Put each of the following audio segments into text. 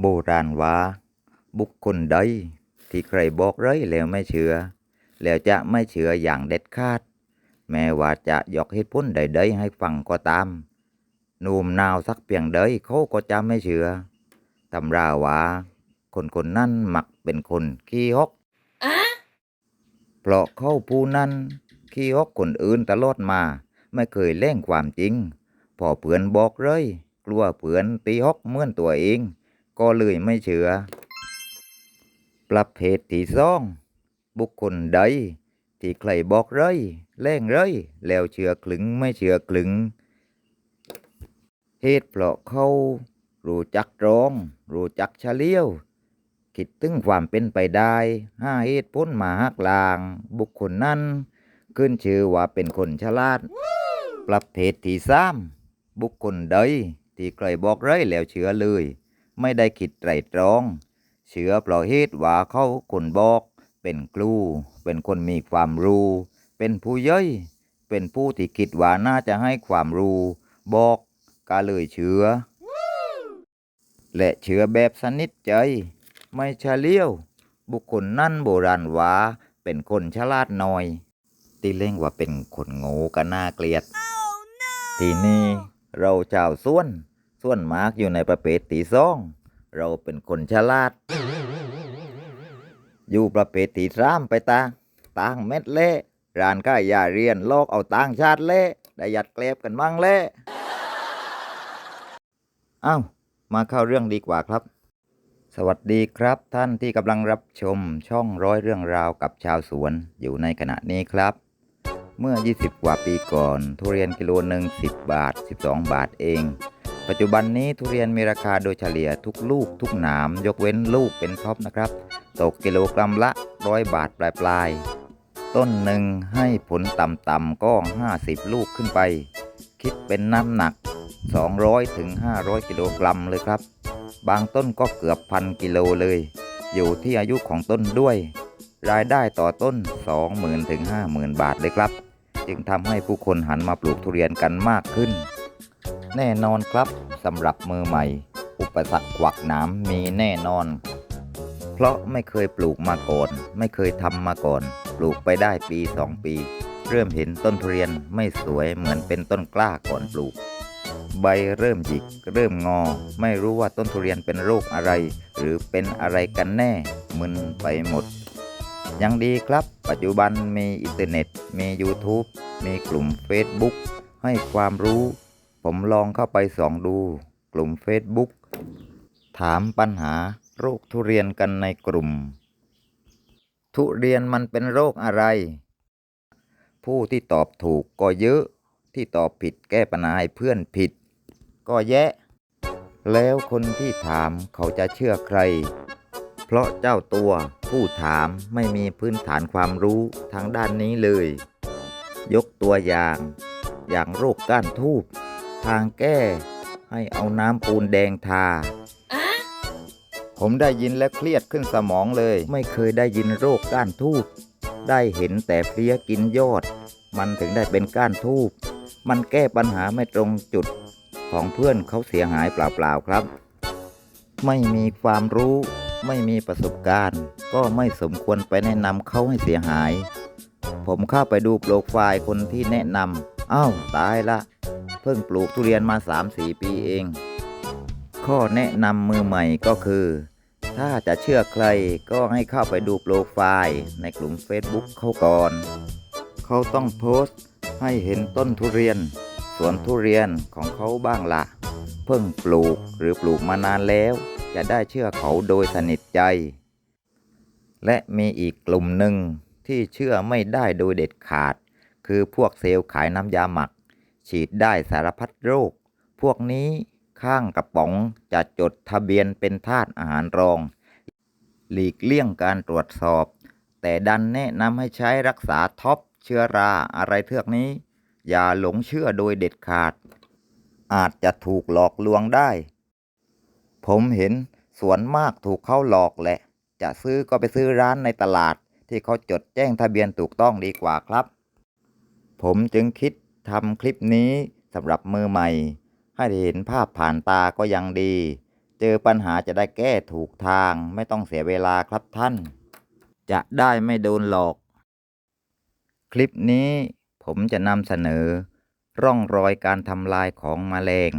โบราณว่า บุคคลใดที่ใครบอกเลยแล้วไม่เชื่อ แล้วจะไม่เชื่ออย่างเด็ดขาด แม้ว่าจะยกเหตุผลใดๆให้ฟังก็ตามหนุ่มนาวสักเพียงใดเขาก็จะไม่เชื่อตำราว่า คนคนนั้นมักเป็นคนขี้ฮกเพราะเขาผู้นั้นขี้ฮกคนอื่นตลอดมา ไม่เคยเล่งความจริง พอเพื่อนบอกเลย กลัวเพื่อนตีฮกเมื่อนตัวเอง ก็เลยไม่เชื่อประเภทที่สองบุคคลใดที่ใครบอกเลยเล่งเลยแล้วเชื่อคลึงไม่เชื่อคลึงเหตุเพราะเขารู้จักตรองรู้จักเฉลียว คิดถึงความเป็นไปได้ห้าเหตุผลมาหักลาง บุคคลนั้นขึ้นชื่อว่าเป็นคนฉลาด ประเภทที่สามบุคคลใดที่ใครบอกเลยแล้วเชื่อเลย ไม่ได้คิดไตรตรอง เชื่อเพราะเหตุว่าเขาคนบอก เป็นครูเป็นคนมีความรู้ เป็นผู้ย่อยเป็นผู้ที่คิดว่าน่าจะให้ความรู้ บอกก็เลยเชื่อและเชื่อแบบสนิทใจ ไม่เฉลียว บุคคลนั่นโบราณว่าเป็นคนฉลาดน้อยที่เล่งว่าเป็นคนโง่ก็น่าเกลียดทีนี้เราชาวส่วน ส่วนมากอยู่ในประเภทที่สอง เราเป็นคนฉลาด อยู่ประเภทที่สามไปตาต่างเม็ดเละร้านค้ายยาเรียนโลกเอาต่างชาติเละได้ยัดเกลบกันบ้างเละเอ้ามาเข้าเรื่องดีกว่าครับ สวัสดีครับท่านที่กำลังรับชมช่องร้อยเรื่องราวกับชาวสวนอยู่ในขณะนี้ครับ เมื่อ 20 กว่าปีก่อน ทุเรียนกิโลหนึ่ง10 บาท 12 บาทเอง ปัจจุบันนี้ทุเรียนมีราคาโดยเฉลี่ยทุกลูกทุกหนาม ยกเว้นลูกเป็นท็อปนะครับ ตกกิโลกรัมละร้อยบาทปลายๆต้นหนึ่งให้ผลต่ำๆก็ 50 ลูกขึ้นไป คิดเป็นน้ำหนัก 200ถึง500 กิโลกรัมเลยครับ บางต้นก็เกือบพันกิโลเลย อยู่ที่อายุของต้นด้วย รายได้ต่อต้น 20,000ถึง50,000 บาทเลยครับ จึงทำให้ผู้คนหันมาปลูกทุเรียนกันมากขึ้น แน่นอนครับสำหรับมือใหม่ อุปสรรคขวักหนามมีแน่นอน เพราะไม่เคยปลูกมาก่อน ไม่เคยทำมาก่อน ปลูกไปได้ปีสองปี เริ่มเห็นต้นทุเรียนไม่สวยเหมือนเป็นต้นกล้าก่อนปลูก ใบเริ่มหยิก เริ่มงอ ไม่รู้ว่าต้นทุเรียนเป็นโรคอะไร หรือเป็นอะไรกันแน่มึนไปหมดยังดีครับ ปัจจุบันมีอินเทอร์เน็ต มี YouTube มีกลุ่ม Facebook ให้ความรู้ ผมลองเข้าไปส่องดูกลุ่ม Facebook ถามปัญหาโรคทุเรียนกันในกลุ่ม ทุเรียนมันเป็นโรคอะไร ผู้ที่ตอบถูกก็เยอะ ที่ตอบผิดแก้ปัญหาให้เพื่อนผิด ก็แยะ แล้วคนที่ถามเขาจะเชื่อใคร เพราะเจ้าตัวผู้ถามไม่มีพื้นฐานความรู้ทางด้านนี้เลย ยกตัวอย่าง อย่างโรคก้านทูบ ทางแก้ ให้เอาน้ำปูนแดงทา ผมได้ยินและเครียดขึ้นสมองเลย ไม่เคยได้ยินโรคก้านทูบได้เห็นแต่เพลี้ยกินยอด มันถึงได้เป็นก้านทูบมันแก้ปัญหาไม่ตรงจุดของเพื่อนเขาเสียหายเปล่าๆครับ ไม่มีความรู้ไม่มีประสบการณ์ ก็ไม่สมควรไปแนะนำเขาให้เสียหาย ผมเข้าไปดูโปรไฟล์คนที่แนะนำอ้าวตายละ เพิ่งปลูกทุเรียนมา 3-4 ปีเอง ข้อแนะนำมือใหม่ก็คือ ถ้าจะเชื่อใครก็ให้เข้าไปดูโปรไฟล์ในกลุ่ม Facebook เขาก่อน เขาต้องโพสต์ให้เห็นต้นทุเรียน สวนทุเรียนของเขาบ้างละเพิ่งปลูกหรือปลูกมานานแล้ว จะได้เชื่อเขาโดยสนิทใจ และมีอีกกลุ่มหนึ่งที่เชื่อไม่ได้โดยเด็ดขาด คือพวกเซลล์ขายน้ำยาหมัก ฉีดได้สารพัดโรค พวกนี้ข้างกระป๋องจะจดทะเบียนเป็นธาตุอาหารรอง หลีกเลี่ยงการตรวจสอบ แต่ดันแนะนำให้ใช้รักษาท็อปเชื้อราอะไรเทือกนี้ อย่าหลงเชื่อโดยเด็ดขาด อาจจะถูกหลอกลวงได้ ผมเห็นสวนมากถูกเขาหลอกแหละ จะซื้อก็ไปซื้อร้านในตลาดที่เขาจดแจ้งทะเบียนถูกต้องดีกว่าครับ ผมจึงคิด ทำคลิปนี้สำหรับมือใหม่ ให้เห็นภาพผ่านตาก็ยังดี เจอปัญหาจะได้แก้ถูกทางไม่ต้องเสียเวลาครับท่าน จะได้ไม่โดนหลอก คลิปนี้ผมจะนำเสนอ ร่องรอยการทำลายของแมลง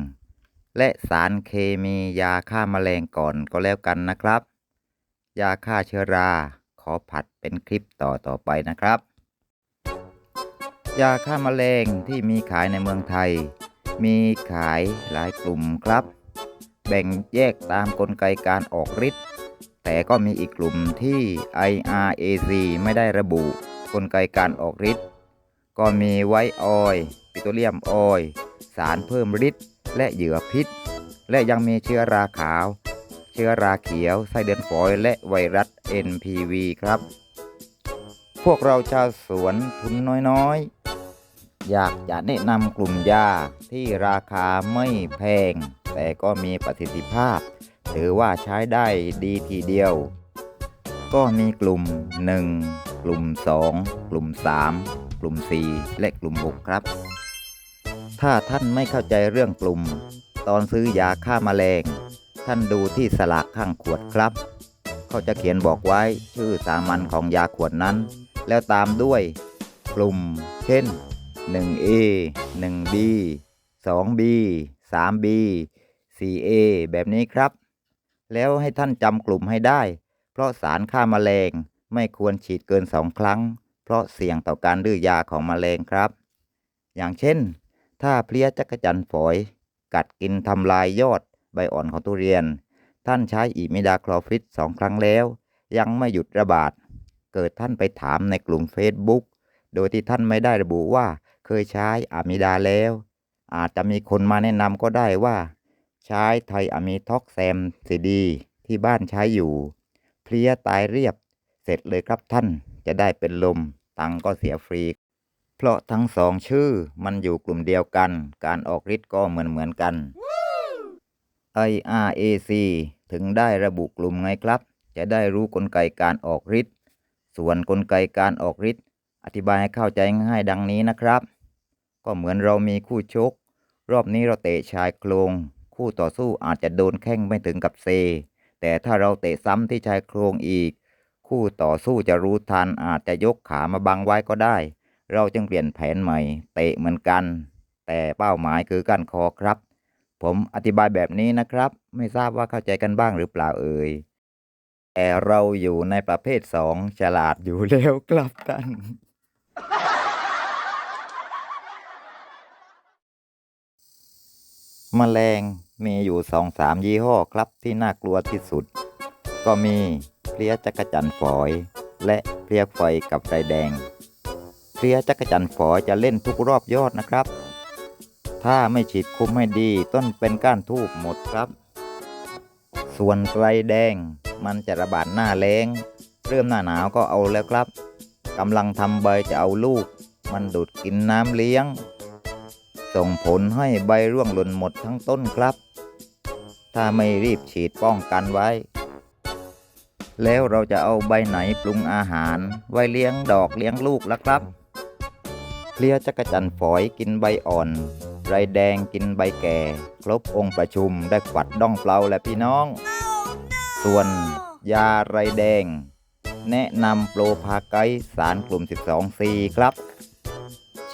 และสารเคมียาฆ่าแมลงก่อนก็แล้วกันนะครับ ยาฆ่าเชื้อรา ขอผัดเป็นคลิปต่อต่อไปนะครับ ยาฆ่าแมลงที่มีขายในเมืองไทย มีขายหลายกลุ่มครับ แบ่งแยกตามกลไกการออกฤทธิ์แต่ก็มีอีกกลุ่มที่ IRAC ไม่ได้ระบุกลไกการออกฤทธิ์ก็มีไวออยปิโตรเลียมออยสารเพิ่มฤทธิ์และเหยื่อพิษ และยังมีเชื้อราขาว เชื้อราเขียวไส้เดือนฝอยและไวรัส NPV ครับ พวกเราชาวสวนทุนน้อยๆ อยากจะแนะนำกลุ่มยาที่ราคาไม่แพง แต่ก็มีประสิทธิภาพ ถือว่าใช้ได้ดีทีเดียว ก็มีกลุ่ม 1 กลุ่ม 2 กลุ่ม 3 กลุ่ม 4 และกลุ่ม 6 ครับ ถ้าท่านไม่เข้าใจเรื่องกลุ่ม ตอนซื้อยาฆ่าแมลง ท่านดูที่สลากข้างขวดครับ เขาจะเขียนบอกไว้ชื่อสามัญของยาขวดนั้น แล้วตามด้วย กลุ่ม เช่น 1A 1B 2B 3B 4A แบบนี้ครับ แล้วให้ท่านจำกลุ่มให้ได้ เพราะสารฆ่าแมลงไม่ควรฉีดเกินสองครั้ง เพราะเสี่ยงต่อการดื้อยาของแมลงครับ อย่างเช่น ถ้าเพลี้ยจักจันฝอย กัดกินทำลายยอดใบอ่อนของทุเรียน ท่านใช้อิมิดาคลอฟิดสองครั้งแล้ว ยังไม่หยุดระบาด เกิดท่านไปถามในกลุ่ม Facebook โดยที่ท่านไม่ได้ระบุว่า เคยใช้อะมิดาแล้ว อาจจะมีคนมาแนะนำก็ได้ว่า ใช้ไทอะมิท็อกแซมซีดี ที่บ้านใช้อยู่ เพลียตายเรียบ เสร็จเลยครับท่านจะได้เป็นลม ตังค์ก็เสียฟรี เพราะทั้งสองชื่อมันอยู่กลุ่มเดียวกัน การออกฤทธิ์ก็เหมือนเหมือนกัน IRAC ถึงได้ระบุกลุ่มไงครับ จะได้รู้กลไกการออกฤทธิ์ส่วนกลไกการออกฤทธิ์อธิบายให้เข้าใจง่ายดังนี้นะครับ ก็เหมือนเรามีคู่ชก รอบนี้เราเตะชายโครง คู่ต่อสู้อาจจะโดนแข้งไม่ถึงกับเซ แต่ถ้าเราเตะซ้ำที่ชายโครงอีก คู่ต่อสู้จะรู้ทันอาจจะยกขามาบังไว้ก็ได้ เราจึงเปลี่ยนแผนใหม่ เตะเหมือนกัน แต่เป้าหมายคือการคอครับ ผมอธิบายแบบนี้นะครับ ไม่ทราบว่าเข้าใจกันบ้างหรือเปล่าเอ่ยแต่เราอยู่ในประเภทสองฉลาดอยู่แล้วครับท่าน แมลงมีอยู่สองสามยี่ห้อครับที่น่ากลัวที่สุด ก็มีเพลี้ยจักรจันฝอย และเพลี้ยไฟกับไรแดง เพลี้ยจักรจันฝอยจะเล่นทุกรอบยอดนะครับ ถ้าไม่ฉีดคุมให้ดีต้นเป็นก้านทูบหมดครับ ส่วนไรแดงมันจะระบาดหน้าแล้งเริ่มหน้าหนาวก็เอาแล้วครับกำลังทำใบจะเอาลูก มันดูดกินน้ำเลี้ยง ส่งผลให้ใบร่วงหล่นหมดทั้งต้นครับ ถ้าไม่รีบฉีดป้องกันไว้ แล้วเราจะเอาใบไหนปรุงอาหาร ไว้เลี้ยงดอกเลี้ยงลูกล่ะครับเลียจักรจันฝอยกินใบอ่อนไรแดงกินใบแก่ ครบองค์ประชุมได้ขวัดด้องเปล่าและพี่น้อง ส่วนยาไรแดง แนะนำโปรพาไกสารกลุ่ม 12C ครับ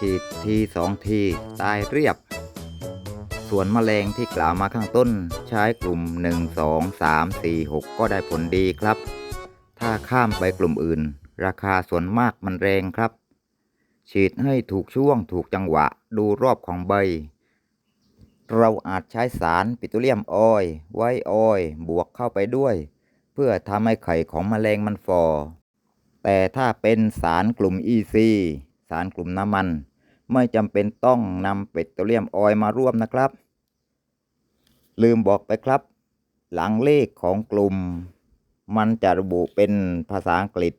ฉีดทีสองที ตายเรียบ ส่วนมแมลงที่กล่าวมาข้างต้นใช้กลุ่ม 1 2 3 4 6 ก็ได้ผลดีครับ ถ้าข้ามไปกลุ่มอื่น ราคาส่วนมากมันแรงครับ ฉีดให้ถูกช่วงถูกจังหวะดูรอบของใบ เราอาจใช้สารปิโตรเลียมออยล์ไวท์ออยล์บวกเข้าไปด้วย เพื่อทำให้ไข่ของมแมลงมันฟอแต่ถ้าเป็นสารกลุ่ม EC สารกลุ่มน้ำมัน ไม่จำเป็นต้องนำปิโตรเลียมออยล์มาร่วมนะครับ ลืมบอกไปครับ หลังเลขของกลุ่ม มันจะระบุเป็นภาษาอังกฤษ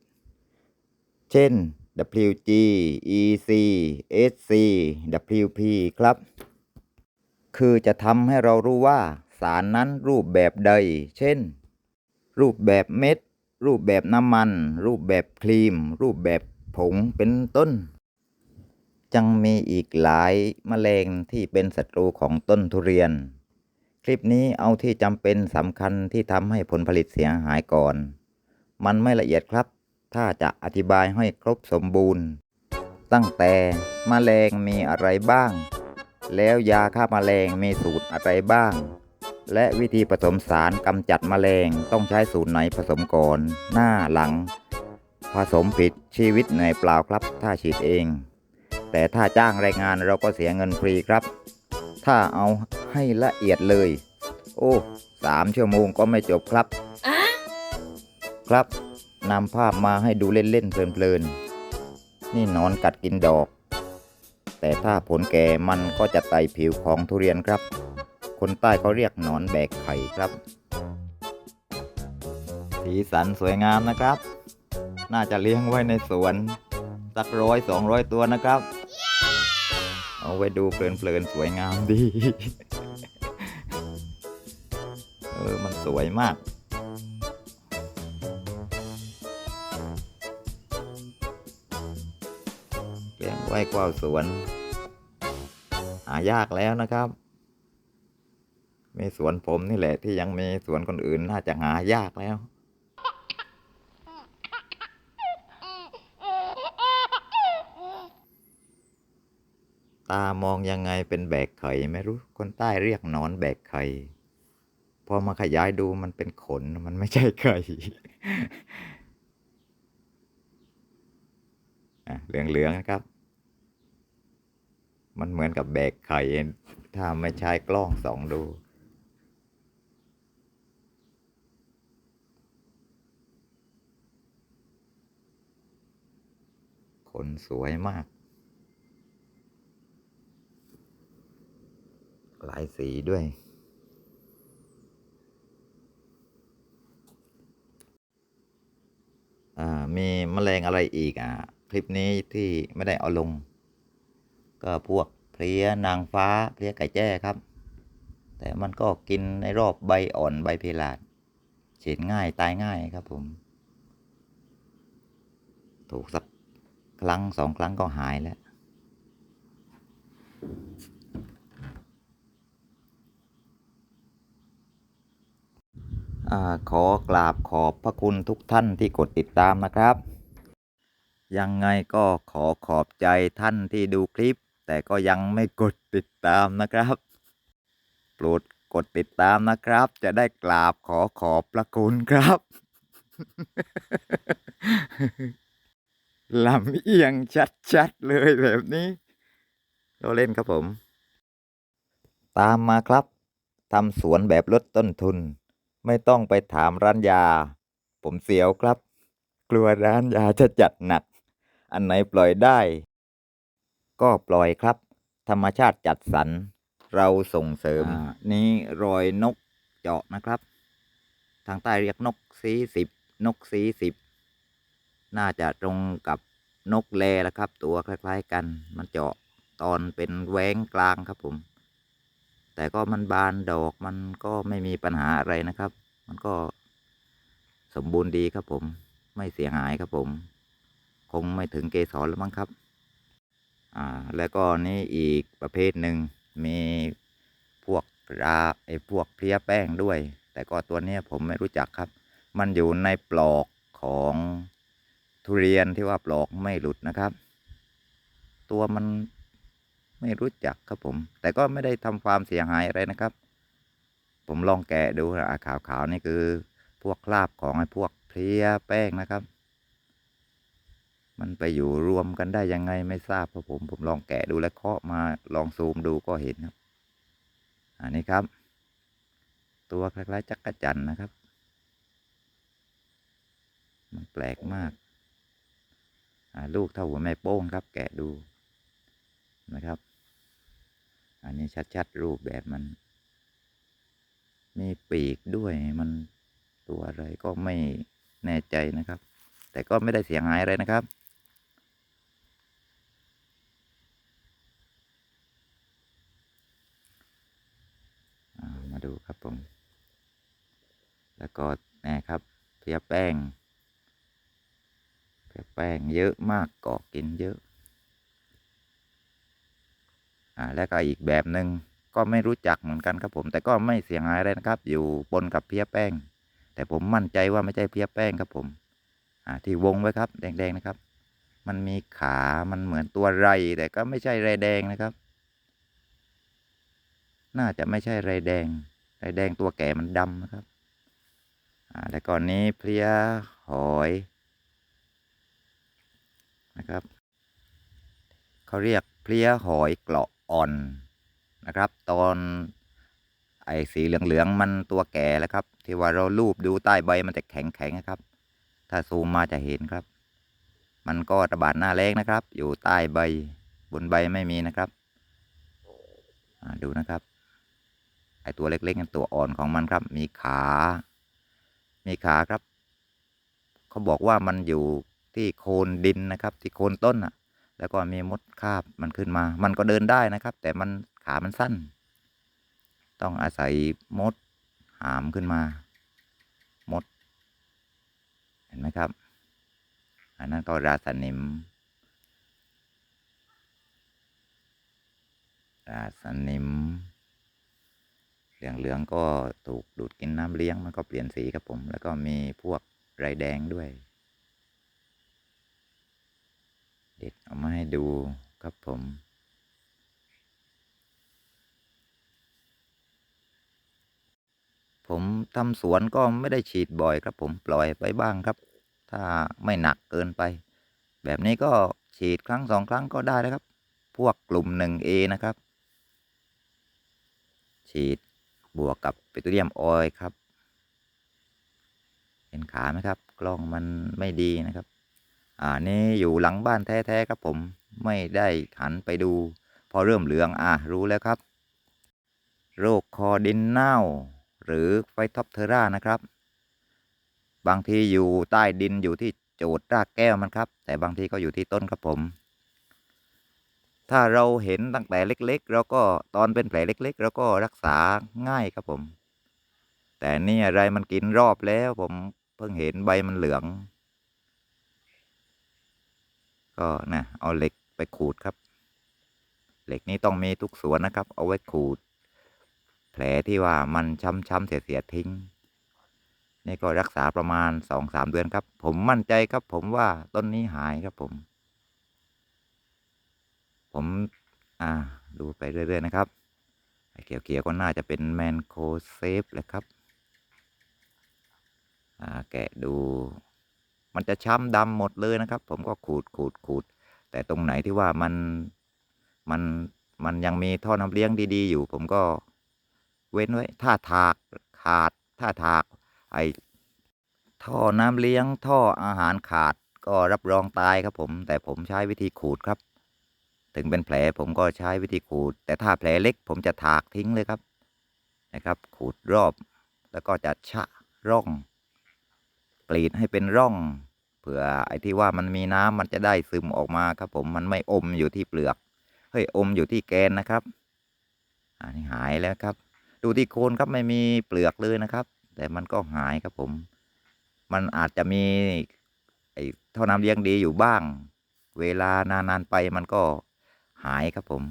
เช่น WG EC SC WP ครับ คือจะทำให้เรารู้ว่าสารนั้นรูปแบบใด เช่น รูปแบบเม็ด รูปแบบน้ำมัน รูปแบบครีม รูปแบบผง เป็นต้น จังมีอีกหลายแมลงที่เป็นศัตรูของต้นทุเรียน คลิปนี้เอาที่จำเป็นสำคัญที่ทำให้ผลผลิตเสียหายก่อน มันไม่ละเอียดครับ ถ้าจะอธิบายให้ครบสมบูรณ์ ตั้งแต่มแมลงมีอะไรบ้าง แล้วยาฆ่ามาแมลงมีสูตรอะไรบ้าง และวิธีผสมสารกำจัดมแมลงต้องใช้สูตรไหนผสมก่อน หน้าหลัง ผสมผิดชีวิตเหนื่อยเปล่าครับ ถ้าฉีดเอง แต่ถ้าจ้างแรงงานเราก็เสียเงินฟรีครับ ถ้าเอาให้ละเอียดเลย โอ้สามชั่วโมงก็ไม่จบครับ ครับนำภาพมาให้ดูเล่นๆเพลินๆ นี่นอนกัดกินดอก แต่ถ้าผลแก่มันก็จะไต่ผิวของทุเรียนครับ คนใต้เขาเรียกหนอนแบกไข่ครับ สีสันสวยงามนะครับ น่าจะเลี้ยงไว้ในสวน สักร้อยสองร้อยตัวนะครับ เอาไว้ดูเพลินๆสวยงามดี เออ มันสวยมากเลี้ยงไว้กว่าวสวน หายากแล้วนะครับ มีสวนผมนี่แหละที่ยังมีสวนคนอื่นน่าจะหายากแล้ว ตามองยังไงเป็นแบกไข่ไม่รู้ คนใต้เรียกนอนแบกไข่ พอมาขยายดูมันเป็นขนมันไม่ใช่ไข่อะเหลืองๆนะครับ มันเหมือนกับแบกไข่ถ้าไม่ใช้กล้องสองดูขนสวยมาก หลายสีด้วย อ่า มีแมลงอะไรอีกอะ คลิปนี้ที่ไม่ได้เอาลง ก็พวกเพลี้ยนางฟ้าเพลี้ยไก่แจ้ครับ แต่มันก็กินในรอบใบอ่อนใบเพลาดฉีดง่ายตายง่ายครับผม ถูกสักครั้งสองครั้งก็หายแล้ว อ่า ขอกราบขอบพระคุณทุกท่านที่กดติดตามนะครับ ยังไงก็ขอขอบใจท่านที่ดูคลิป แต่ก็ยังไม่กดติดตามนะครับ โปรดกดติดตามนะครับ จะได้กราบขอขอบพระคุณครับลำเอียงชัดๆเลยแบบนี้เราเล่นครับผม ตามมาครับทำสวนแบบลดต้นทุน ไม่ต้องไปถามร้านยา ผมเสียวครับ กลัวร้านยาจะจัดหนัก อันไหนปล่อยได้ ก็ปล่อยครับ ธรรมชาติจัดสรรเราส่งเสริม นี่รอยนกเจาะนะครับ ทางใต้เรียกนกสีสิบนกสีสิบน่าจะตรงกับนกแลละครับ ตัวคล้าย ๆ กัน มันเจาะตอนเป็นแหวงกลางครับผม แต่ก็มันบานดอกมันก็ไม่มีปัญหาอะไรนะครับ มันก็สมบูรณ์ดีครับผม ไม่เสียหายครับผม คงไม่ถึงเกสรแล้วมั้งครับ อ่า แล้วก็นี่อีกประเภทหนึ่งมีพวกราไอพวกเพลี้ยแป้งด้วย แต่ก็ตัวนี้ผมไม่รู้จักครับ มันอยู่ในปลอกของทุเรียนที่ว่าปลอกไม่หลุดนะครับ ตัวมัน ไม่รู้จักครับผม แต่ก็ไม่ได้ทำความเสียหายอะไรนะครับ ผมลองแกะดูนะขาวๆนี่คือ พวกคราบของไอ้พวกเพลี้ยแป้งนะครับ มันไปอยู่รวมกันได้ยังไงไม่ทราบครับผม ผมลองแกะดูแล้วเคาะมาลองซูมดูก็เห็นครับ อันนี้ครับ ตัวคล้ายๆจักระจันนะครับ มันแปลกมากอ่าลูกเท่าหัวแม่โป้งครับ แกะดูนะครับ อันนี้ชัด ๆ รูปแบบมัน มีปีกด้วยมันตัวอะไรก็ไม่แน่ใจนะครับ แต่ก็ไม่ได้เสียหายอะไรนะครับามาดูครับผม แล้วก็แนะครับเพียแป้งเพียแป้งเยอะมากเกาะกินเยอะ อ่าแล้วก็อีกแบบหนึ่งก็ไม่รู้จักเหมือนกันครับผม แต่ก็ไม่เสียหายอะไรนะครับ อยู่ปนกับเพี้ยแป้ง แต่ผมมั่นใจว่าไม่ใช่เพี้ยแป้งครับผมอ่าที่วงไว้ครับ แดงๆนะครับ มันมีขา มันเหมือนตัวไร แต่ก็ไม่ใช่ไรแดงนะครับ น่าจะไม่ใช่ไรแดง ไรแดงตัวแก่มันดำนะครับอ่าแล้วก่อนนี้เพลียหอยนะครับ เขาเรียกเพลียหอยเกราะ อ่อนนะครับ ตอนไอ้สีเหลืองๆมันตัวแก่แล้วครับ ที่ว่าเราลูบดูใต้ใบมันจะแข็งๆนะครับ ถ้าซูมมาจะเห็นครับ มันก็ระบาดหน้าแรงนะครับ อยู่ใต้ใบบนใบไม่มีนะครับอ่าดูนะครับไอตัวเล็กๆนั่นตัวอ่อนของมันครับ มีขา มีขาครับ เขาบอกว่ามันอยู่ที่โคนดินนะครับ ที่โคนต้นอะ แล้วก็มีมดคาบมันขึ้นมา มันก็เดินได้นะครับ แต่มันขามันสั้น ต้องอาศัยมดหามขึ้นมา มด เห็นไหมครับ อันนั้นก็ราสนิม ราสนิม เหลืองเหลืองๆก็ถูกดูดกินน้ำเลี้ยง มันก็เปลี่ยนสีครับผม แล้วก็มีพวกไรแดงด้วย เด็ดเอามาให้ดูครับผม ผมทำสวนก็ไม่ได้ฉีดบ่อยครับผมปล่อยไปบ้างครับ ถ้าไม่หนักเกินไป แบบนี้ก็ฉีดครั้งสองครั้งก็ได้แล้วครับ พวกกลุ่ม 1A นะครับ ฉีดบวกกับปิโตรเลียมออยล์ครับ เห็นขาไหมครับ กล้องมันไม่ดีนะครับ อ่านี่อยู่หลังบ้านแท้ๆครับผมไม่ได้หันไปดู พอเริ่มเหลืองอะรู้แล้วครับ โรคคอดินเน่า หรือไฟท็อปเทอร่านะครับ บางทีอยู่ใต้ดินอยู่ที่โจดรากแก้วมันครับ แต่บางทีก็อยู่ที่ต้นครับผม ถ้าเราเห็นตั้งแต่เล็กๆเราก็ตอนเป็นแผลเล็กๆเราก็รักษาง่ายครับผม แต่นี่อะไรมันกินรอบแล้วผมเพิ่งเห็นใบมันเหลือง ก็นะเอาเหล็กไปขูดครับ เหล็กนี้ต้องมีทุกสวนนะครับ เอาไว้ขูด แผลที่ว่ามันช้ำๆเสียๆทิ้ง นี่ก็รักษาประมาณสองสามเดือนครับ ผมมั่นใจครับผมว่าต้นนี้หายครับผม ผมอ่าดูไปเรื่อย ๆ นะครับเขียวๆก็น่าจะเป็นแมนโคเซฟแหละครับอ่าแกะดู มันจะช้ำดำหมดเลยนะครับ ผมก็ขูดขูดขูด แต่ตรงไหนที่ว่ามันมันมันยังมีท่อน้ำเลี้ยงดีๆ อยู่ ผมก็เว้นไว้ถ้าถากขาดถ้าถากไอท่อน้ำเลี้ยงท่ออาหารขาดก็รับรองตายครับผม แต่ผมใช้วิธีขูดครับ ถึงเป็นแผลผมก็ใช้วิธีขูด แต่ถ้าแผลเล็กผมจะถากทิ้งเลยครับนะครับ ขูดรอบ แล้วก็จะชะร่อง กรีดให้เป็นร่อง เผื่อไอ้ที่ว่ามันมีน้ำมันจะได้ซึมออกมาครับผมมันไม่อมอยู่ที่เปลือกเฮ้ยอมอยู่ที่แกนนะครับ อันนี้หายแล้วครับ ดูที่โคนครับไม่มีเปลือกเลยนะครับ แต่มันก็หายครับผม มันอาจจะมีไอ้ท่อน้ำเลี้ยงดีอยู่บ้าง เวลานานๆไปมันก็หายครับผม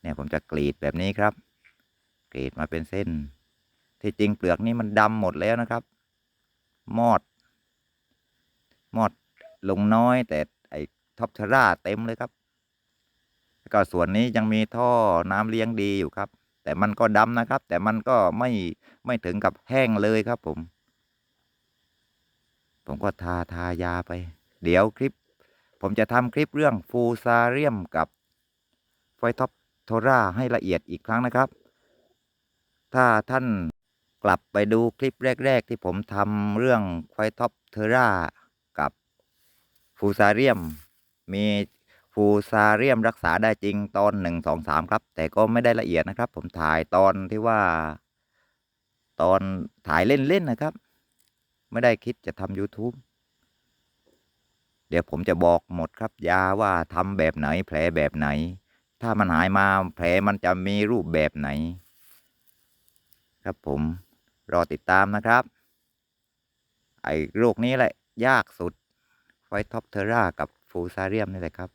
เนี่ยผมจะกรีดแบบนี้ครับ กรีดมาเป็นเส้น ที่จริงเปลือกนี่มันดำหมดแล้วนะครับ มอด มอดลงน้อย แต่ไอ้ท็อปเทราเต็มเลยครับ แล้วก็ส่วนนี้ยังมีท่อน้ำเลี้ยงดีอยู่ครับ แต่มันก็ดำนะครับ แต่มันก็ไม่ไม่ถึงกับแห้งเลยครับผม ผมก็ทาทายาไป เดี๋ยวคลิป ผมจะทำคลิปเรื่องฟูซาเรียมกับไฟท็อปโทราให้ละเอียดอีกครั้งนะครับ ถ้าท่านกลับไปดูคลิปแรก ๆ ที่ผมทำเรื่องไฟท็อปเทรา ฟูซาเรียม มีฟูซาเรียมรักษาได้จริงตอนหนึ่งสองสามครับ แต่ก็ไม่ได้ละเอียดนะครับ ผมถ่ายตอนที่ว่า ตอนถ่ายเล่นๆนะครับ ไม่ได้คิดจะทำ YouTube เดี๋ยวผมจะบอกหมดครับ ยาว่าทำแบบไหนแผลแบบไหน ถ้ามันหายมาแผลมันจะมีรูปแบบไหน ครับผมรอติดตามนะครับ ไอ้โรคนี้แหละ ยากสุด ไฟท็อปเทอร่ากับฟูซาเรียมนี่แหละครับ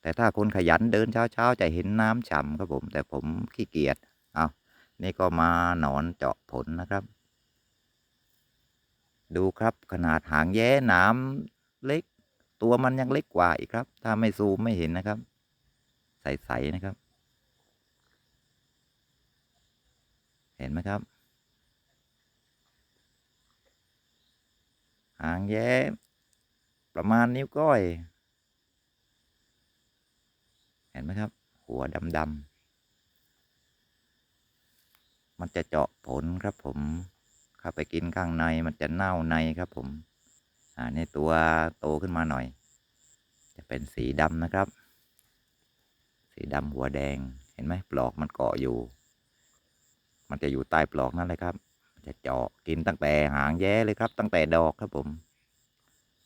แต่ถ้าคนขยันเดินเช้าๆจะเห็นน้ำฉ่ำครับผม แต่ผมขี้เกียจเอานี่ก็มาหนอนเจาะผลนะครับ ดูครับขนาดหางแย้หนามเล็ก ตัวมันยังเล็กกว่าอีกครับ ถ้าไม่ซูมไม่เห็นนะครับ ใสๆนะครับ เห็นไหมครับหางแย้ ประมาณนิ้วก้อย เห็นไหมครับ หัวดำๆมันจะเจาะผลครับผม เข้าไปกินข้างในมันจะเน่าในครับผม อ่าในตัวโตขึ้นมาหน่อย จะเป็นสีดำนะครับ สีดำหัวแดงเห็นไหมปลอกมันเกาะอยู่ มันจะอยู่ใต้ปลอกนั่นเลยครับ จะเจาะกินตั้งแต่หางแย้เลยครับ ตั้งแต่ดอกครับผม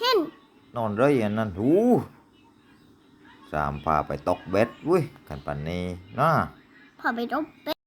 เม็ดเลยดิโอ้บอกบอกกันบันนี้แหงเรือหลูยี่สิบบาทเละไอ้ยะเห็นจัดไหมเห็นนอนเลยอันนั้นหูสามพาไปตกเบ็ดเว้ยกันปันนี้นะพอไปรบเป็ด